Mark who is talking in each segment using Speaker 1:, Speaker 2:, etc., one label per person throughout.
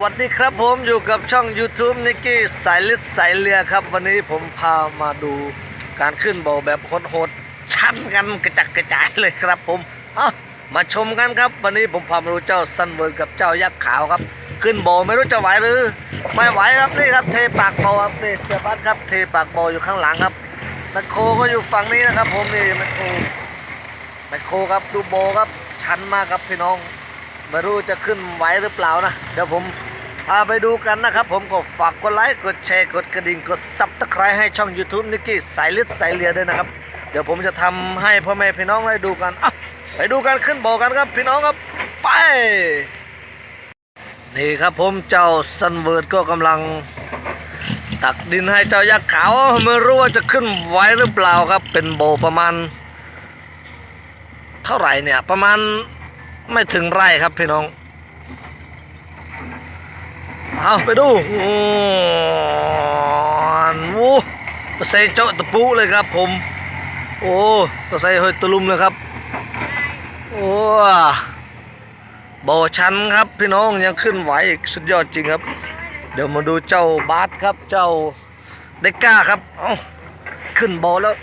Speaker 1: สวัสดีครับผมอยู่กับช่อง YouTube นิกกี้สายลึกสายเรือครับ วันนี้ผมพามาดูการขึ้นโบว์แบบโหดๆชันกันกระจัดกระจายเลยครับผมเอามาชมกันครับ วันนี้ผมพามาดูเจ้าซันเวิร์ดกับเจ้ายักษ์ขาวครับ ขึ้นโบว์ไม่รู้จะไหวหรือ ไม่ไหวครับนี่ครับเทปากโบว์ครับนี่เสียบัตครับเทปากโบอยู่ข้างหลังครับแมคโครก็อยู่ฝั่งนี้นะครับ ผมนี่แมคโครแมคโครครับดูโบว์ครับชันมากครับพี่น้องไม่รู้จะขึ้นไหวหรือเปล่านะเดี๋ยวผม พาไปดูกันนะครับ ผมก็ฝากกดไลค์ กดแชร์ กดกระดิ่ง กดซับตะไคร้ให้ช่อง YouTube นิกกี้สายเลือดสายเลียด้วยนะครับ เดี๋ยวผมจะทำให้พ่อแม่พี่น้องได้ดูกันอะไปดูกันขึ้นโบกันครับพี่น้องครับไปนี่ครับผมเจ้าซันเวิร์ดก็กำลัง ตักดินให้เจ้ายักษ์ขาวไม่รู้ว่าจะขึ้นไหวหรือเปล่าครับ เป็นโบประมาณ เท่าไหร่เนี่ยประมาณไม่ถึงไร่ครับพี่น้อง เอาไปดูโอ้โหปใส่เจาะตะปูเลยครับผม โอ้ปใส่หอยตะลุมเลยครับ โอ้บ่อชันครับพี่น้องยังขึ้นไหวอีกสุดยอดจริงครับ เดี๋ยวมาดูเจ้าบาสครับ เจ้าเด็กก้าครับ เอาขึ้นบ่อแล้ว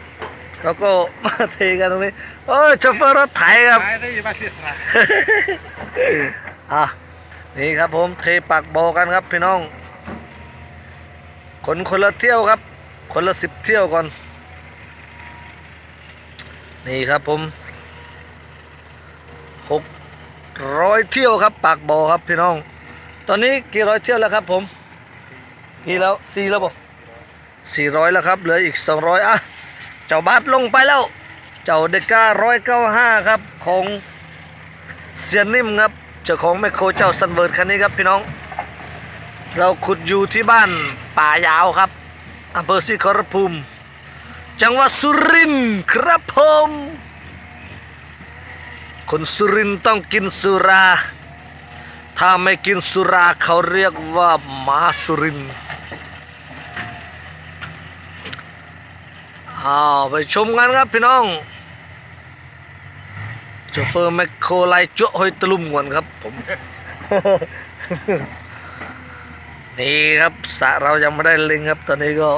Speaker 1: แล้วก็มาเทกันตรงนี้เออโชเฟอร์รถไถครับ
Speaker 2: ขายได้มาที่ไหน
Speaker 1: อะ นี่ครับผมเทปากโบกันครับพี่น้อง คนคนละเที่ยวครับ คนละสิบเที่ยวก่อน นี่ครับผมหกร้อยเที่ยวครับปากบอครับพี่น้อง ตอนนี้กี่ร้อยเที่ยวแล้วครับผมกี่แล้วสี่แล้วบ่สี่ร้อยแล้วครับเหลืออีกสองร้อยอะเจ้าบัสลงไปแล้ว เจ้าเดก้าร้อยเก้าห้าครับของเสียนิ่มครับ เจ้าของแมคโครเจ้าซันเวิร์ดคันนี้ครับพี่น้อง เราขุดอยู่ที่บ้านป่ายาวครับอำเภอศรีขอรภูมิ จังหวัดสุรินทร์ครับผมคนสุรินทร์ต้องกินสุรา ถ้าไม่กินสุราเขาเรียกว่าหมาสุรินทร์อ้าวไปชมกันครับพี่น้อง โชเฟอร์แมคโครไลจั่วหอยตะลุมก่อนครับผม นี่ครับสระเรายังไม่ได้เล็งครับ ตอนนี้ก็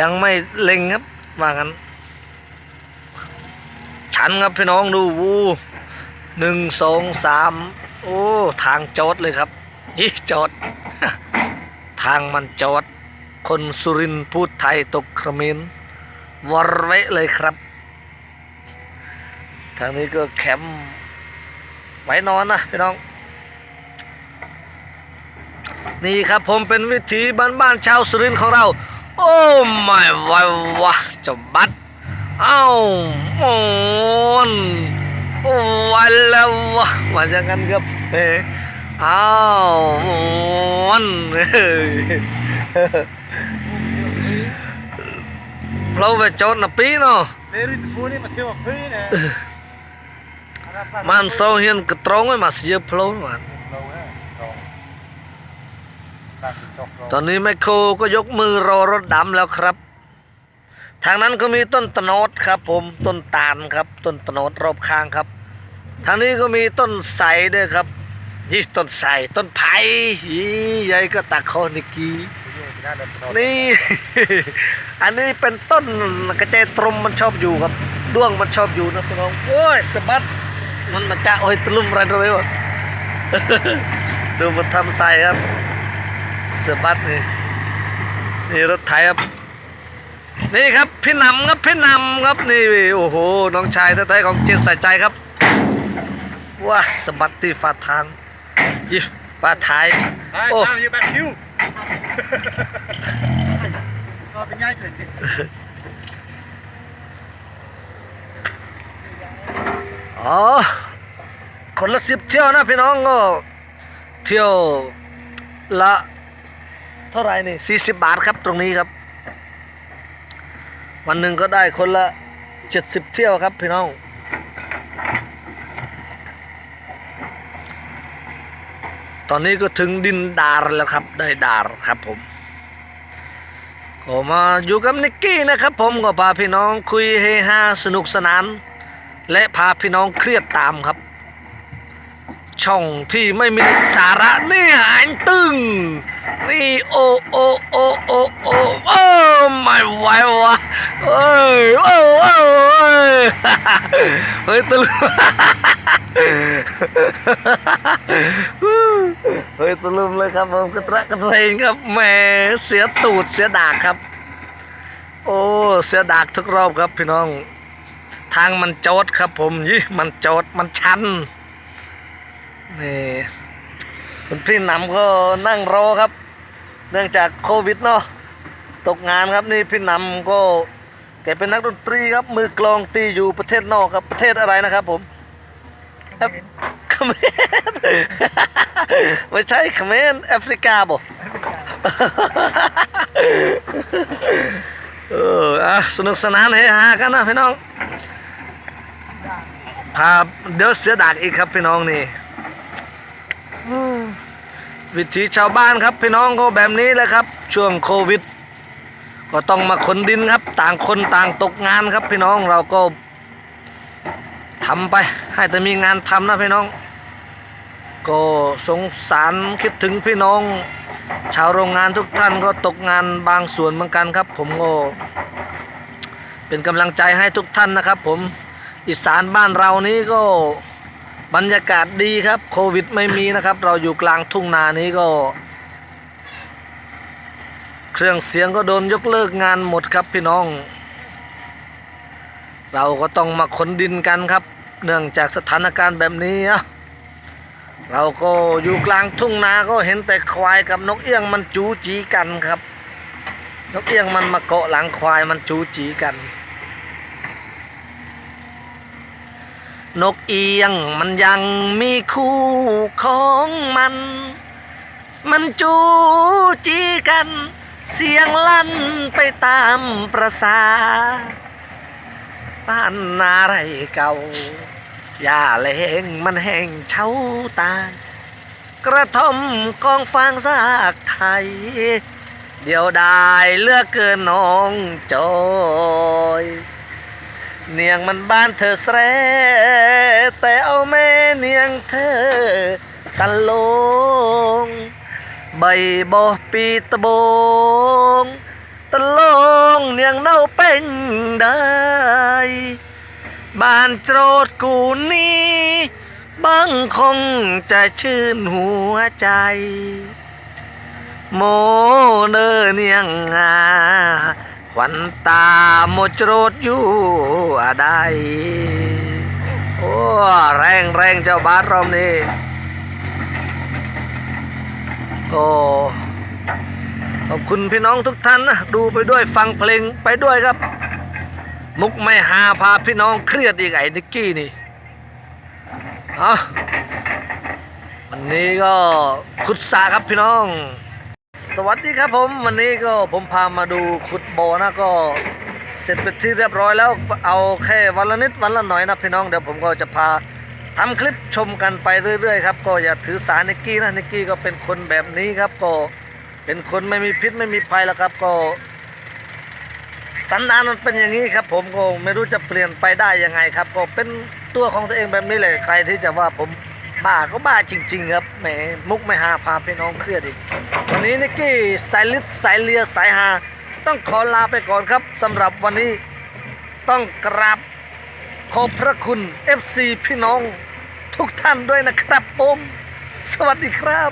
Speaker 1: ยังไม่เล็งครับว่างั้น ชันครับพี่น้องดูวูหนึ่งสองสามโอ้ทางจอดเลยครับนี่จอด ทางมันจอด คนสุรินทร์พูดไทยตกเขมินวรเวะเลยครับ ทางนี้ก็แคมป์ไว้นอนนะพี่น้อง นี่ครับผมเป็นวิถีบ้านๆชาวสุรินทร์ของเรา โอ้ไม่ไหววะเจะบัดเอ้าโอนโอ้วันแล้ววะมาจากกันครับเฮ้เอ้าโอนเฮ้ยเราไปโจทย์นะปีเนาะ
Speaker 2: เลริตบูนี่มาเที่ยวพื้นนะ
Speaker 1: มันโซเฮียนกระตรงไว้มาเสียพลนมัน
Speaker 2: ต
Speaker 1: อนนี้แมคโครก็ยกมือรอรถดำแล้วครับ ทางนั้นก็มีต้นตะโนดครับ ผมต้นตาลครับ ต้นตะโนดรอบข้างครับ ทางนี้ก็มีต้นไทรด้วยครับนี่ต้นไทรต้นไผ่อีใหญ่ก็ตาคอนิกีนี่อันนี้เป็นต้นกระเจตรมมันชอบอยู่ครับด้วงมันชอบอยู่นะพี่น้องโอ้ยสะบัด มันมาจะโอ้ยตะลุมอะไรตัวนี้วะดูมันทำใส่ครับสะบัดนี่นี่รถไถครับ นี่ครับพี่นำครับพี่นำครับนี่โอ้โหน้องชายแท้ๆของเจนใส่ใจครับว้าสะบัดตีฝาทางยิฝาท้าย
Speaker 2: ไอ้
Speaker 1: โอ้
Speaker 2: ทำ อยู่แบบคิวก็เป็นง่ายเลย
Speaker 1: อ๋อ คนละสิบเที่ยวนะพี่น้องก็เที่ยวละ เท่าไหร่นี่สี่สิบบาทครับตรงนี้ครับ วันหนึ่งก็ได้คนละเจ็ดสิบเที่ยวครับพี่น้องตอนนี้ก็ถึงดินดารแล้วครับ ได้ดารครับผม ก็มาอยู่กับนิกกี้นะครับผมก็พาพี่น้องคุยเฮฮาสนุกสนาน และพาพี่น้องเครียดตามครับ ช่องที่ไม่มีสาระนี่หายตึงนี่โอโอโอโอโอโอ้ไม่ไหววะเอ้ยโอ้โอ้เอ้ยเฮ้ยตลุมเฮ้ยตลุมเลยครับผมกระตระกระเทงครับแหมเสียตูดเสียดากครับ โอ้เสียดากทุกรอบครับพี่น้อง ทางมันโจดครับผมยี่มันโจดมันชันนี่คุณพี่หนำก็นั่งรอครับ เนื่องจากโควิดเนาะตกงานครับนี่พี่หนำก็แกเป็นนักดนตรีครับ มือกลองตีอยู่ประเทศนอกครับประเทศอะไรนะครับผมแอฟเขมรไม่ใช่เขมรแอฟริกาบ่เอออะสนุกสนานเฮฮากันนะพี่น้อง พาเดี๋ยวเสียดากอีกครับพี่น้องนี่อืมวิถีชาวบ้านครับพี่น้องก็แบบนี้แหละครับ ช่วงโควิด ก็ต้องมาขนดินครับ ต่างคนต่างตกงานครับพี่น้องเราก็ทำไป ให้แต่มีงานทำนะพี่น้อง ก็สงสารคิดถึงพี่น้อง ชาวโรงงานทุกท่านก็ตกงานบางส่วนเหมือนกันครับ ผมก็เป็นกำลังใจให้ทุกท่านนะครับ ผม อีสานบ้านเรานี้ก็บรรยากาศดีครับ โควิดไม่มีนะครับ เราอยู่กลางทุ่งนานี้ก็ เครื่องเสียงก็โดนยกเลิกงานหมดครับพี่น้อง เราก็ต้องมาขนดินกันครับ เนื่องจากสถานการณ์แบบนี้เราก็อยู่กลางทุ่งนาก็เห็นแต่ควายกับนกเอี้ยงมันจูจีกันครับ นกเอี้ยงมันมาเกาะหลังควายมันจูจีกัน นกเอียงมันยังมีคู่ของมัน มันจูจีกัน เสียงลั่นไปตามประสาบ้านนาไรเก่าหญ้าแล้งมันแห้งเฉาตาย กระท่อมกองฟางซากไทย เดี๋ยวได้เลือกเกินน้องจอย เนียงมันบ้านเธอแสรแต่เอาแม่เนียงเธอกันลงใบบ่ปีตะบงตะลงเนียงเน่าเป็นได้บ้านโจดกูนี้บางคงจะชื่นหัวใจ โมเนอเนียงงา ขวัญตาโมโจดอยู่อะไรโอ้แรงแรงเจ้าบาสรอบนี้ก็ขอบคุณพี่น้องทุกท่านนะดูไปด้วยฟังเพลงไปด้วยครับ มุกไม่หาพาพี่น้องเครียดอีกไอ้นิกกี้นี่เอาวันนี้ก็ขุดสระครับพี่น้อง สวัสดีครับผมวันนี้ก็ผมพามาดูขุดบ่อนะก็เสร็จเป็นที่เรียบร้อยแล้วเอาแค่วันละนิดวันละหน่อยนะพี่น้องเดี๋ยวผมก็จะพาทำคลิปชมกันไปเรื่อยๆครับก็อย่าถือสานิกกี้นะนิกกี้ก็เป็นคนแบบนี้ครับก็เป็นคนไม่มีพิษไม่มีภัยแล้วครับก็สันดานมันเป็นอย่างนี้ครับ ผมก็ไม่รู้จะเปลี่ยนไปได้ยังไงครับ ก็เป็นตัวของตัวเองแบบนี้เลยใครที่จะว่าผม บ้าก็บ้าจริง ๆ ครับแหมมุกไม่หาพาพี่น้องเครียดอีกวันนี้นิกกี้สายลิดสายเลียสายหา ต้องขอลาไปก่อนครับสำหรับวันนี้ต้องกราบขอบพระคุณ FC พี่น้องทุกท่านด้วยนะครับผม สวัสดีครับ